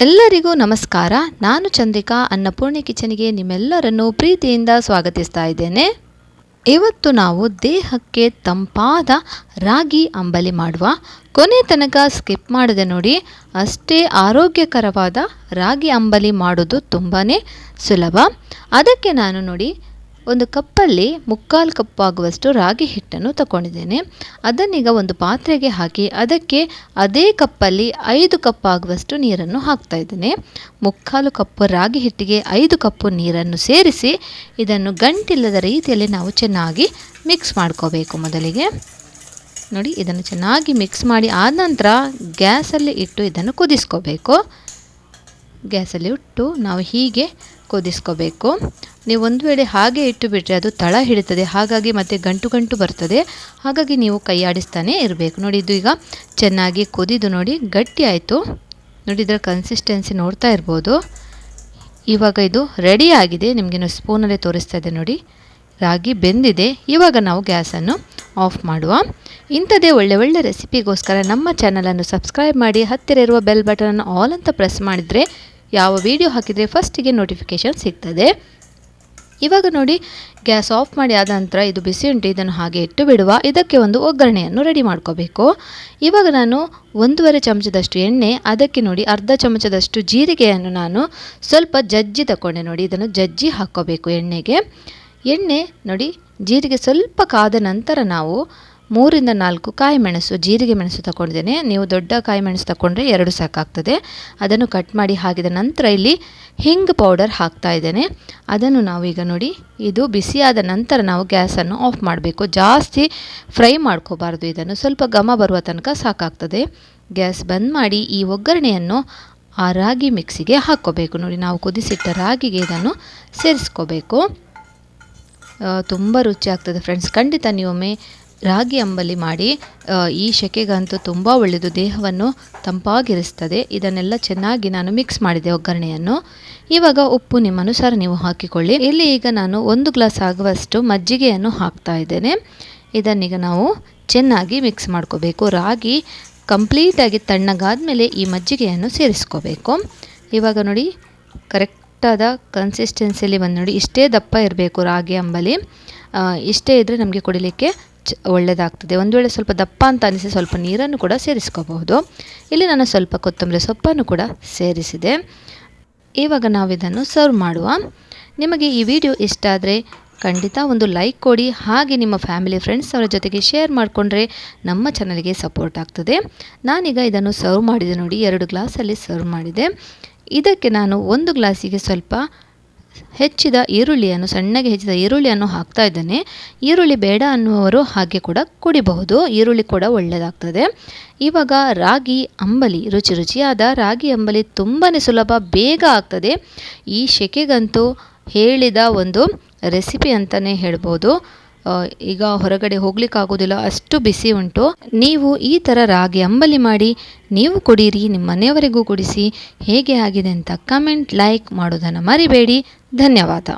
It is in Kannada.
ಎಲ್ಲರಿಗೂ ನಮಸ್ಕಾರ. ನಾನು ಚಂದ್ರಿಕಾ ಅನ್ನಪೂರ್ಣಿ ಕಿಚನ್ಗೆ ನಿಮ್ಮೆಲ್ಲರನ್ನು ಪ್ರೀತಿಯಿಂದ ಸ್ವಾಗತಿಸ್ತಾ ಇದ್ದೇನೆ. ಇವತ್ತು ನಾವು ದೇಹಕ್ಕೆ ತಂಪಾದ ರಾಗಿ ಅಂಬಲಿ ಮಾಡುವ. ಕೊನೆ ತನಕ ಸ್ಕಿಪ್ ಮಾಡದೆ ನೋಡಿ, ಅಷ್ಟೇ ಆರೋಗ್ಯಕರವಾದ ರಾಗಿ ಅಂಬಲಿ ಮಾಡೋದು ತುಂಬಾ ಸುಲಭ. ಅದಕ್ಕೆ ನಾನು ನೋಡಿ ಒಂದು ಕಪ್ಪಲ್ಲಿ ಮುಕ್ಕಾಲು ಕಪ್ ಆಗುವಷ್ಟು ರಾಗಿ ಹಿಟ್ಟನ್ನು ತಗೊಂಡಿದ್ದೇನೆ ಅದನ್ನೀಗ ಒಂದು ಪಾತ್ರೆಗೆ ಹಾಕಿ ಅದಕ್ಕೆ ಅದೇ ಕಪ್ಪಲ್ಲಿ ಐದು ಕಪ್ ಆಗುವಷ್ಟು ನೀರನ್ನು ಹಾಕ್ತಾ ಇದ್ದೇನೆ. ಮುಕ್ಕಾಲು ಕಪ್ಪು ರಾಗಿ ಹಿಟ್ಟಿಗೆ ಐದು ಕಪ್ಪು ನೀರನ್ನು ಸೇರಿಸಿ ಇದನ್ನು ಗಂಟಿಲ್ಲದ ರೀತಿಯಲ್ಲಿ ನಾವು ಚೆನ್ನಾಗಿ ಮಿಕ್ಸ್ ಮಾಡ್ಕೋಬೇಕು ಮೊದಲಿಗೆ. ನೋಡಿ, ಇದನ್ನು ಚೆನ್ನಾಗಿ ಮಿಕ್ಸ್ ಮಾಡಿ ಆದ ನಂತರ ಗ್ಯಾಸಲ್ಲಿ ಇಟ್ಟು ಇದನ್ನು ಕುದಿಸ್ಕೋಬೇಕು. ಗ್ಯಾಸಲ್ಲಿ ಇಟ್ಟು ನಾವು ಹೀಗೆ ಕುದಿಸ್ಕೋಬೇಕು. ನೀವು ಒಂದು ವೇಳೆ ಹಾಗೆ ಇಟ್ಟು ಬಿಟ್ಟರೆ ಅದು ತಳ ಹಿಡಿತದೆ. ಹಾಗಾಗಿ ಮತ್ತೆ ಗಂಟು ಗಂಟು ಬರ್ತದೆ. ಹಾಗಾಗಿ ನೀವು ಕೈ ಆಡಿಸ್ತಾನೆ ಇರಬೇಕು. ನೋಡಿ, ಇದು ಈಗ ಚೆನ್ನಾಗಿ ಕುದಿದು ನೋಡಿ ಗಟ್ಟಿ ಆಯಿತು. ನೋಡಿ, ಇದರ ಕನ್ಸಿಸ್ಟೆನ್ಸಿ ನೋಡ್ತಾ ಇರ್ಬೋದು. ಇವಾಗ ಇದು ರೆಡಿ ಆಗಿದೆ. ನಿಮಗೆ ಸ್ಪೂನಲ್ಲೇ ತೋರಿಸ್ತಾ ಇದೆ ನೋಡಿ. ರಾಗಿ ಬೆಂದಿದೆ. ಇವಾಗ ನಾವು ಗ್ಯಾಸನ್ನು ಆಫ್ ಮಾಡುವ. ಇಂಥದೇ ಒಳ್ಳೆ ಒಳ್ಳೆ ರೆಸಿಪಿಗೋಸ್ಕರ ನಮ್ಮ ಚಾನಲನ್ನು ಸಬ್ಸ್ಕ್ರೈಬ್ ಮಾಡಿ. ಹತ್ತಿರ ಇರುವ ಬೆಲ್ ಬಟನನ್ನು ಆಲ್ ಅಂತ ಪ್ರೆಸ್ ಮಾಡಿದರೆ ಯಾವ ವಿಡಿಯೋ ಹಾಕಿದರೆ ಫಸ್ಟಿಗೆ ನೋಟಿಫಿಕೇಷನ್ ಸಿಗ್ತದೆ. ಇವಾಗ ನೋಡಿ, ಗ್ಯಾಸ್ ಆಫ್ ಮಾಡಿ ಆದ ನಂತರ ಇದು ಬಿಸಿ ಉಂಟು, ಇದನ್ನು ಹಾಗೆ ಇಟ್ಟು ಬಿಡುವ. ಇದಕ್ಕೆ ಒಂದು ಒಗ್ಗರಣೆಯನ್ನು ರೆಡಿ ಮಾಡ್ಕೋಬೇಕು. ಇವಾಗ ನಾನು ಒಂದೂವರೆ ಚಮಚದಷ್ಟು ಎಣ್ಣೆ, ಅದಕ್ಕೆ ನೋಡಿ ಅರ್ಧ ಚಮಚದಷ್ಟು ಜೀರಿಗೆಯನ್ನು ನಾನು ಸ್ವಲ್ಪ ಜಜ್ಜಿ ತಗೊಂಡೆ ನೋಡಿ, ಇದನ್ನು ಜಜ್ಜಿ ಹಾಕ್ಕೋಬೇಕು ಎಣ್ಣೆಗೆ. ಎಣ್ಣೆ ನೋಡಿ, ಜೀರಿಗೆ ಸ್ವಲ್ಪ ಕಾದ ನಂತರ ನಾವು ಮೂರಿಂದ ನಾಲ್ಕು ಕಾಯಿ ಮೆಣಸು, ಜೀರಿಗೆ ಮೆಣಸು ತಗೊಂಡಿದ್ದೇನೆ ನೀವು ದೊಡ್ಡ ಕಾಯಿ ಮೆಣಸು ತಗೊಂಡ್ರೆ ಎರಡು ಸಾಕಾಗ್ತದೆ. ಅದನ್ನು ಕಟ್ ಮಾಡಿ ಹಾಕಿದ ನಂತರ ಇಲ್ಲಿ ಹಿಂಗ್ ಪೌಡರ್ ಹಾಕ್ತಾ ಇದ್ದೇನೆ. ಅದನ್ನು ನಾವೀಗ ನೋಡಿ, ಇದು ಬಿಸಿಯಾದ ನಂತರ ನಾವು ಗ್ಯಾಸನ್ನು ಆಫ್ ಮಾಡಬೇಕು. ಜಾಸ್ತಿ ಫ್ರೈ ಮಾಡ್ಕೋಬಾರ್ದು. ಇದನ್ನು ಸ್ವಲ್ಪ ಘಮ ಬರುವ ತನಕ ಸಾಕಾಗ್ತದೆ. ಗ್ಯಾಸ್ ಬಂದ್ ಮಾಡಿ ಈ ಒಗ್ಗರಣೆಯನ್ನು ಆ ರಾಗಿ ಮಿಕ್ಸಿಗೆ ಹಾಕ್ಕೋಬೇಕು. ನೋಡಿ, ನಾವು ಕುದಿಸಿಟ್ಟ ರಾಗಿಗೆ ಇದನ್ನು ಸೇರಿಸ್ಕೋಬೇಕು. ತುಂಬ ರುಚಿ ಆಗ್ತದೆ. ಫ್ರೆಂಡ್ಸ್, ಖಂಡಿತ ನೀವೊಮ್ಮೆ ರಾಗಿ ಅಂಬಲಿ ಮಾಡಿ ಈ ಸೆಕೆಗಂತೂ ತುಂಬ ಒಳ್ಳೆಯದು. ದೇಹವನ್ನು ತಂಪಾಗಿರಿಸ್ತದೆ. ಇದನ್ನೆಲ್ಲ ಚೆನ್ನಾಗಿ ನಾನು ಮಿಕ್ಸ್ ಮಾಡಿದೆ ಒಗ್ಗರಣೆಯನ್ನು. ಇವಾಗ ಉಪ್ಪು ನಿಮ್ಮ ಅನುಸಾರ ನೀವು ಹಾಕಿಕೊಳ್ಳಿ. ಇಲ್ಲಿ ಈಗ ನಾನು ಒಂದು ಗ್ಲಾಸ್ ಆಗುವಷ್ಟು ಮಜ್ಜಿಗೆಯನ್ನು ಹಾಕ್ತಾ ಇದ್ದೇನೆ. ಇದನ್ನೀಗ ನಾವು ಚೆನ್ನಾಗಿ ಮಿಕ್ಸ್ ಮಾಡ್ಕೋಬೇಕು. ರಾಗಿ ಕಂಪ್ಲೀಟಾಗಿ ತಣ್ಣಗಾದ ಮೇಲೆ ಈ ಮಜ್ಜಿಗೆಯನ್ನು ಸೇರಿಸ್ಕೋಬೇಕು. ಇವಾಗ ನೋಡಿ, ಕರೆಕ್ಟಾದ ಕನ್ಸಿಸ್ಟೆನ್ಸಿಯಲ್ಲಿ ಬಂದು ನೋಡಿ, ಇಷ್ಟೇ ದಪ್ಪ ಇರಬೇಕು ರಾಗಿ ಅಂಬಲಿ. ಇಷ್ಟೇ ಇದ್ದರೆ ನಮಗೆ ಕುಡಿಲಿಕ್ಕೆ ಒಳ್ಳೆಯದಾಗ್ತದೆ ಒಂದು ವೇಳೆ ಸ್ವಲ್ಪ ದಪ್ಪ ಅಂತ ಅನಿಸಿ ಸ್ವಲ್ಪ ನೀರನ್ನು ಕೂಡ ಸೇರಿಸ್ಕೋಬಹುದು. ಇಲ್ಲಿ ನಾನು ಸ್ವಲ್ಪ ಕೊತ್ತಂಬರಿ ಸೊಪ್ಪನ್ನು ಕೂಡ ಸೇರಿಸಿದೆ. ಇವಾಗ ನಾವು ಇದನ್ನು ಸರ್ವ್ ಮಾಡುವ. ನಿಮಗೆ ಈ ವಿಡಿಯೋ ಇಷ್ಟ ಆದರೆ ಖಂಡಿತ ಒಂದು ಲೈಕ್ ಕೊಡಿ. ಹಾಗೆ ನಿಮ್ಮ ಫ್ಯಾಮಿಲಿ, ಫ್ರೆಂಡ್ಸ್ ಅವರ ಜೊತೆಗೆ ಶೇರ್ ಮಾಡಿಕೊಂಡ್ರೆ ನಮ್ಮ ಚಾನಲ್ಗೆ ಸಪೋರ್ಟ್ ಆಗ್ತದೆ. ನಾನೀಗ ಇದನ್ನು ಸರ್ವ್ ಮಾಡಿದೆ ನೋಡಿ, ಎರಡು ಗ್ಲಾಸಲ್ಲಿ ಸರ್ವ್ ಮಾಡಿದೆ. ಇದಕ್ಕೆ ನಾನು ಒಂದು ಗ್ಲಾಸಿಗೆ ಸ್ವಲ್ಪ ಹೆಚ್ಚಿದ ಈರುಳ್ಳಿಯನ್ನು, ಸಣ್ಣಗೆ ಹೆಚ್ಚಿದ ಈರುಳ್ಳಿಯನ್ನು ಹಾಕ್ತಾ ಇದ್ದೇನೆ. ಈರುಳ್ಳಿ ಬೇಡ ಅನ್ನುವರು ಹಾಗೆ ಕೂಡ ಕುಡಿಬಹುದು. ಈರುಳ್ಳಿ ಕೂಡ ಒಳ್ಳೆಯದಾಗ್ತದೆ ಇವಾಗ ರಾಗಿ ಅಂಬಲಿ, ರುಚಿ ರುಚಿಯಾದ ರಾಗಿ ಅಂಬಲಿ ತುಂಬಾ ಸುಲಭ, ಬೇಗ ಆಗ್ತದೆ. ಈ ಶೆಕೆಗಂತೂ ಹೇಳಿದ ಒಂದು ರೆಸಿಪಿ ಅಂತಲೇ ಹೇಳ್ಬೋದು. ಈಗ ಹೊರಗಡೆ ಹೋಗ್ಲಿಕ್ಕಾಗೋದಿಲ್ಲ, ಅಷ್ಟು ಬಿಸಿ ಉಂಟು. ನೀವು ಈ ಥರ ರಾಗಿ ಅಂಬಲಿ ಮಾಡಿ, ನೀವು ಕುಡೀರಿ ನಿಮ್ಮ ಮನೆಯವರಿಗೂ ಕುಡಿಸಿ, ಹೇಗೆ ಆಗಿದೆ ಅಂತ ಕಮೆಂಟ್ ಲೈಕ್ ಮಾಡೋದನ್ನು ಮರಿಬೇಡಿ. ಧನ್ಯವಾದ.